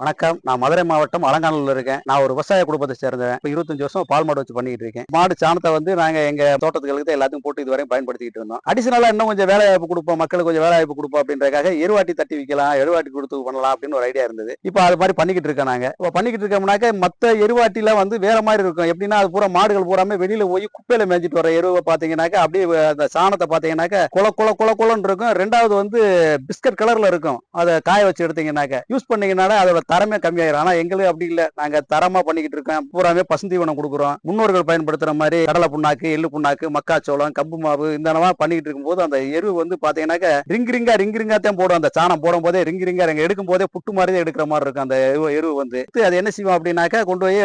வணக்கம். நான் மதுரை மாவட்டம் அலங்காநல்லூர்ல இருக்கேன். நான் ஒரு விவசாய குடும்பத்தை சேர்ந்தேன் இப்போ இருபத்தஞ்சு வருஷம் பால் மாடு வச்சு பண்ணிட்டு இருக்கேன். மாடு சாணத்தை வந்து நாங்க எங்க தோட்டத்துக்கு எல்லாத்தையும் போட்டு இதுவரையும் பயன்படுத்திட்டு இருந்தோம். அடிஷனலா இன்னும் கொஞ்சம் வேலை வாய்ப்பு கொடுப்போம். மக்களுக்கு கொஞ்சம் வேலை வாய்ப்பு கொடுப்போம் அப்படின்றதுக்காக எருவாட்டி தட்டி விற்கலாம் எருவாட்டி கொடுத்து பண்ணலாம் அப்படின்னு ஒரு ஐடியா இருந்தது. இப்போ அது மாதிரி பண்ணிக்கிட்டு இருக்கோம் நாங்க. இப்போ பண்ணிக்கிட்டு இருக்கோம்னாக்க மத்த எருவாட்டில வந்து வேற மாதிரி இருக்கும். எப்படின்னா அது பூரா மாடுகள் பூராமே வெளியில போய் குப்பையில மேய்ஞ்சிட்டு வர எருவை பாத்தீங்கன்னாக்க அப்படியே அந்த சாணத்தை பாத்தீங்கன்னாக்க குள குள குள குளன்னு இருக்கும். ரெண்டாவது வந்து பிஸ்கட் கலர்ல இருக்கும். அதை காய வச்சு எடுத்தீங்கன்னாக்க. யூஸ் பண்ணீங்கன்னா அதோட தரமே கம்மியாயிரும். ஆனா எங்களுக்கு அப்படி இல்ல. நாங்க தரமா பண்ணிக்கிட்டு இருக்கோம். பூராமே பசுந்தீவனம் கொடுக்குறோம். முன்னோர்கள் பயன்படுத்துற மாதிரி கடலை புண்ணாக்கு எள்ளு புண்ணாக்கு மக்காச்சோளம் கம்பு மாவு இந்த பண்ணிக்கிட்டு இருக்கும்போது அந்த எரு வந்து பாத்தீங்கன்னாக்க ரிங் ரிங்கா ரிங் ரிங்கா தான் போடும். அந்த சாணம் போடும் போதே ரிங் ரிங்கா எங்க எடுக்கும் போதே புட்டு மாதிரி தான் எடுக்கிற மாதிரி இருக்கும் அந்த எரு- வந்து. அது என்ன செய்வோம் அப்படின்னாக்கா கொண்டு போய்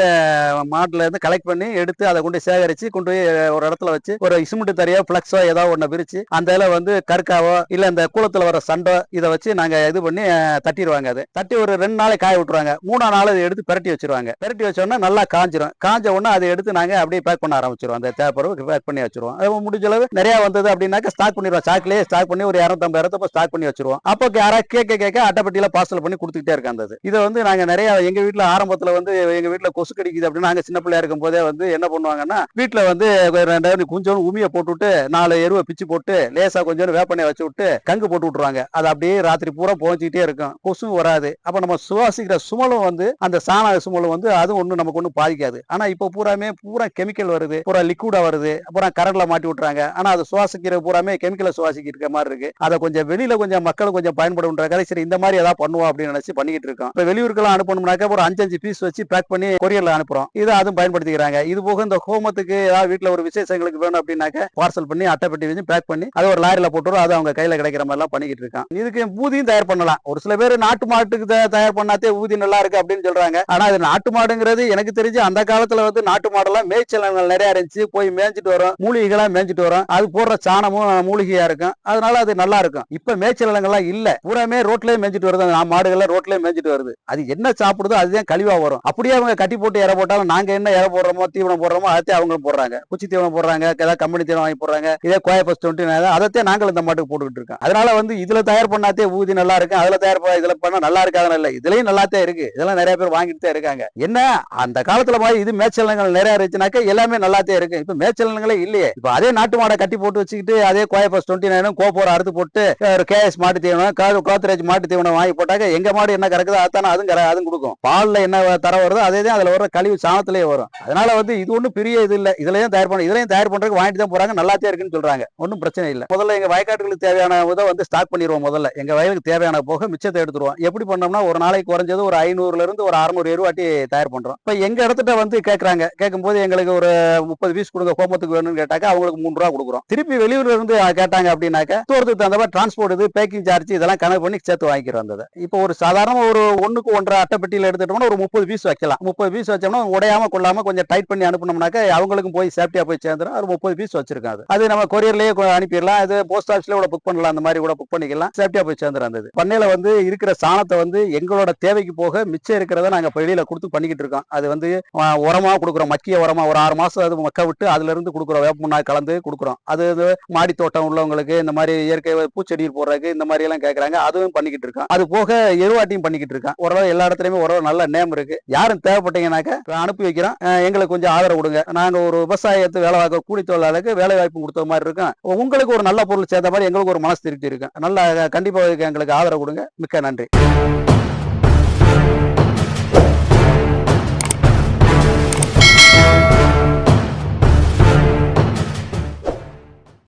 மாட்டுல இருந்து கலெக்ட் பண்ணி எடுத்து அதை கொண்டு போய் சேகரிச்சு கொண்டு போய் ஒரு இடத்துல வச்சு ஒரு சிமெண்ட் தரையோ பிளக்ஸோ ஏதாவது ஒண்ணு பிரிச்சு அந்த இதில் வந்து கற்காவோ இல்ல இந்த கூலத்துல வர சண்டோ இதை வச்சு நாங்க இது பண்ணி தட்டிடுவாங்க அது. தட்டி ஒரு ரெண்டு நாளை காய விட்டுருவாங்க. மூணா நாள் அதை எடுத்து பிரட்டி வச்சிருவாங்க. பெரட்டி வச்சோன்னா நல்லா காஞ்சிரும். காஞ்ச உடனே அதை எடுத்து நாங்கள் அப்படியே பேக் பண்ண ஆரம்பிச்சிருவோம். அந்த தேப்பரவு பேக் பண்ணி வச்சிருவோம். அது முடிஞ்ச அளவு நிறைய வந்தது அப்படின்னாக்கா ஸ்டாக் பண்ணிடுவோம். சாக்லேயே ஸ்டாக் பண்ணி ஒரு இரநூத்தம்பது இரத்தப்போ ஸ்டாக் பண்ணி வச்சிருவோம். அப்போ யாராவது கேட்க கேட்க அட்டைப்பட்டியில் பார்சல் பண்ணி கொடுத்துக்கிட்டே இருக்காது இதை வந்து நாங்கள் நிறைய எங்கள் வீட்டில் ஆரம்பத்தில் வந்து எங்கள் வீட்டில் கொசு கடிக்குது அப்படின்னு நாங்கள் சின்ன பிள்ளையா இருக்கும் போதே வந்து என்ன பண்ணுவாங்கன்னா வீட்டில் வந்து ரெண்டாயிரம் கொஞ்சம் உமியை போட்டு விட்டு நாலு எருவை பிச்சு போட்டு லேசாக கொஞ்சம் வேப்பனையை வச்சு விட்டு கங்கு போட்டு விட்டுருவாங்க. அது அப்படியே ராத்திரி பூரா புகைச்சிக்கிட்டே இருக்கும். கொசு வராது. அப்போ நம்ம சுவாசி சுவாசிக்கிற சுமலும் வந்து அந்த சாண சுமலும் வந்து அது ஒண்ணு நமக்கு ஒன்றும் பாதிக்காது. ஆனா இப்போ பூராமே பூரா கெமிக்கல் வருது பூரா லிக்விடா வருது அப்புறம் கரண்ட்ல மாட்டி விட்டுறாங்க. ஆனா அது சுவாசிக்கிற பூராமே கெமிக்கலை சுவாசிக்கிற மாதிரி இருக்கு. அதை கொஞ்சம் வெளியில கொஞ்சம் மக்கள் கொஞ்சம் பயன்படுன்றக்காக சரி இந்த மாதிரி ஏதாவது பண்ணுவோம் அப்படின்னு நினைச்சு பண்ணிக்கிட்டு இருக்கோம். இப்போ வெளியூருக்கெல்லாம் அனுப்பணும்னாக்க ஒரு அஞ்சு அஞ்சு பீஸ் வச்சு பேக் பண்ணி கொரியர்ல அனுப்புறோம். இதை அதுவும் பயன்படுத்திக்கிறாங்க. இது போக இந்த ஹோமத்துக்கு ஏதாவது வீட்டுல ஒரு விசேஷங்களுக்கு வேணும் அப்படின்னாக்க பார்சல் பண்ணி அட்டை பெட்டி வச்சு பேக் பண்ணி அதை ஒரு லாரியில் போட்டுரும் அது அவங்க கையில கிடைக்கிற மாதிரி எல்லாம் பண்ணிக்கிட்டு இருக்கான். இதுக்கு பூதியும் தயார் பண்ணலாம். ஒரு சில பேர் நாட்டு மாட்டுக்கு தயார் பண்ணாதே ஊதி நல்லா இருக்கு அப்படின்னு சொல்றாங்க. ஆனா அது நாட்டு மாடுங்கிறது எனக்கு தெரிஞ்சு அந்த காலத்துல வந்து நாட்டு மாடெல்லாம் மேய்ச்சலங்கள் நிறைய இருந்துச்சு. போய் மேய்ஞ்சிட்டு வரும். மூலிகைகளா மேய்ஞ்சிட்டு வரும். அது போடுற சாணமும் மூலிகையா இருக்கும். அதனால அது நல்லா இருக்கும். இப்ப மேய்ச்சலங்கள்லாம் இல்ல. பூராமே ரோட்லயே மேய்ஞ்சிட்டு வருது. நான் மாடுகள்லாம் ரோட்லயே மேய்ஞ்சிட்டு வருது. அது என்ன சாப்பிடுதோ அதுதான் கழிவா வரும். அப்படியே அவங்க கட்டி போட்டு இற போட்டாலும் நாங்க என்ன இற போடுறோமோ தீவனம் போடுறோமோ அதே அவங்களும் போடுறாங்க. குச்சி தீவனம் போடுறாங்க. ஏதாவது கம்பெனி தீவனம் வாங்கி போடுறாங்க. இதே கோய பஸ் அதத்தே நாங்கள் இந்த மாட்டுக்கு போட்டுக்கிட்டு இருக்கோம். அதனால வந்து இதுல தயார் பண்ணாதே ஊதி நல்லா இருக்கும் அதுல தயார் பண்ண இதுல பண்ணா நல்லா இருக்காதுன்னு இல்ல. இதுலயும் நல்லாத்தே இருக்கு. இதெல்லாம் நிறைய பேர் வாங்கிட்டு தான் இருக்காங்க. என்ன? அந்த காலத்துல மாதிரி இது மேய்ச்சல் நிறைய இருந்துச்சுனாக்கா எல்லாமே நல்லாத்தே இருக்கு. இப்ப மேய்ச்சல் இல்லையே. இப்ப அதே நாட்டு மாடை கட்டி போட்டு வச்சுக்கிட்டு அதே கோய டுவெண்ட்டி நைனும் கோப்போர் அறுத்து போட்டு ஒரு கேஎஸ் மாட்டு தீவனம் கா- கோத்ரேஜ் மாட்டு தீவனம் வாங்கி போட்டாக்க எங்க மாடு என்ன கறக்குதோ அதானே அதுவும் கற- அதுவும் கொடுக்கும். பால்ல என்ன தர வருதோ அதே தான் அதுல வர கழிவு சாணத்திலேயே வரும். அதனால வந்து இது ஒன்றும் பெரிய இது இல்லை. இதுலயும் தயார் பண்ண இதுலயும் தயார் பண்றதுக்கு வாங்கிட்டு தான் போறாங்க. நல்லாத்தே இருக்குன்னு சொல்றாங்க. ஒன்றும் பிரச்சனை இல்லை. முதல்ல எங்க வயக்காட்டுகளுக்கு தேவையான இதை வந்து ஸ்டாக் பண்ணிடுவோம் முதல்ல. எங்க வயலுக்கு தேவையான போக மிச்சத்தை எடுத்துருவோம். எப்படி பண்ணோம்னா ஒரு நாளைக்கு குறைஞ்சது ஒரு ஐநூறுல இருந்து ஒரு அறுநூறு எருவாட்டி தயார் பண்றோம். இப்ப எங்க இடத்துல வந்து கேட்கறாங்க கேட்கும்போது எங்களுக்கு ஒரு முப்பது பீஸ் கொடுங்க கோமத்துக்கு வேணும்னு கேட்டாக்க அவங்களுக்கு மூணு ரூபா கொடுக்குறோம். திருப்பி வெளியூர்ல இருந்து கேட்டாங்க அப்படின்னாக்க தூரத்துக்கு தகுந்த மாதிரி டிரான்ஸ்போர்ட் இது பேக்கிங் சார்ஜ் இதெல்லாம் கணக்கு பண்ணி சேர்த்து வாங்கிக்கிறோம் அந்த இப்போ ஒரு சாதாரண ஒரு ஒண்ணுக்கு ஒன்றரை அட்டைப்பட்டியில் எடுத்துட்டோம்னா ஒரு முப்பது பீஸ் வைக்கலாம். முப்பது பீஸ் வச்சோம்னா உடையாம கொள்ளாம கொஞ்சம் டைட் பண்ணி அனுப்பினோம்னாக்க அவங்களுக்கும் போய் சேஃப்டியா போய் சேர்ந்துடும் ஒரு முப்பது பீஸ் வச்சிருக்காங்க அது. நம்ம கொரியர்லயே அனுப்பிடலாம். அது போஸ்ட் ஆஃபீஸ்ல கூட புக் பண்ணலாம். அந்த மாதிரி கூட புக் பண்ணிக்கலாம். சேஃப்டியா போய் சேர்ந்துடும் அந்த பண்ணையில வந்து இருக்கிற சாணத்தை வந்து எங்களோட தேவை தேவைக்கு போக மிச்சம் இருக்கிறத நாங்க வெளியில கொடுத்து பண்ணிக்கிட்டு இருக்கோம். அது வந்து உரமா கொடுக்குறோம். மக்கிய உரமா ஒரு ஆறு மாசம் அது மக்க விட்டு அதுல இருந்து கொடுக்குறோம். வேப்ப கலந்து கொடுக்குறோம். அது இது மாடி தோட்டம் உள்ளவங்களுக்கு இந்த மாதிரி இயற்கை பூச்செடி போடுறதுக்கு இந்த மாதிரி எல்லாம் கேட்குறாங்க அதுவும் பண்ணிக்கிட்டு இருக்கோம். அது போக எருவாட்டியும் பண்ணிக்கிட்டு இருக்கோம். ஓரளவு எல்லா இடத்துலயுமே ஓரளவு நல்ல நேம் இருக்கு. யாரும் தேவைப்பட்டீங்கன்னாக்க அனுப்பி வைக்கிறோம். எங்களுக்கு கொஞ்சம் ஆதரவு கொடுங்க. நாங்க ஒரு விவசாயத்து வேலை பார்க்க கூலி தொழிலாளருக்கு வேலை வாய்ப்பு கொடுத்த மாதிரி இருக்கும். உங்களுக்கு ஒரு நல்ல பொருள் சேர்ந்த மாதிரி எங்களுக்கு ஒரு மனசு திருப்தி இருக்கும். நல்லா கண்டிப்பா எங்களுக்கு ஆதரவு கொடுங்க. மிக்க நன்றி.